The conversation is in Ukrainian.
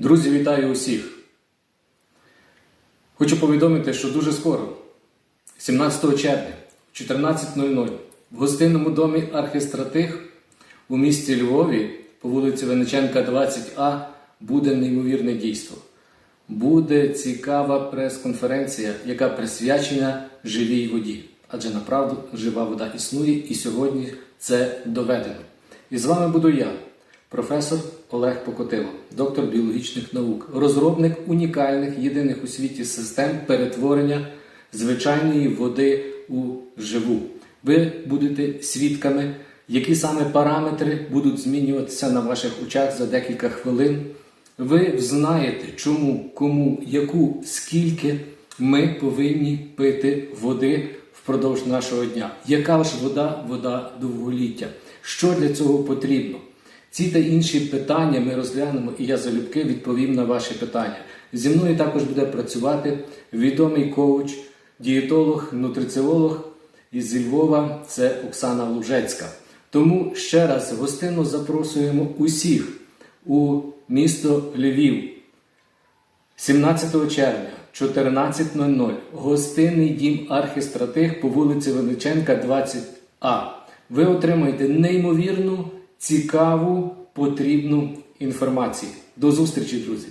Друзі, вітаю усіх! Хочу повідомити, що дуже скоро, 17 червня, в 14.00, в гостинному домі Архистратих у місті Львові по вулиці Вениченка, 20А, буде неймовірне дійство. Буде цікава прес-конференція, яка присвячена живій воді. Адже направду жива вода існує, і сьогодні це доведено. І з вами буду я, професор Олег Покотило, доктор біологічних наук, розробник унікальних єдиних у світі систем перетворення звичайної води у живу. Ви будете свідками, які саме параметри будуть змінюватися на ваших очах за декілька хвилин. Ви знаєте, чому, кому, яку, скільки ми повинні пити води впродовж нашого дня. Яка ж вода, вода довголіття? Що для цього потрібно? Ці та інші питання ми розглянемо, і я залюбки відповім на ваші питання. Зі мною також буде працювати відомий коуч, дієтолог, нутриціолог із Львова, це Оксана Лужецька. Тому ще раз гостинно запрошуємо усіх у місто Львів 17 червня 14.00 гостинний дім Архістратих по вулиці Величенка, 20А. Ви отримаєте неймовірну, цікаву, потрібну інформацію. До зустрічі, друзі!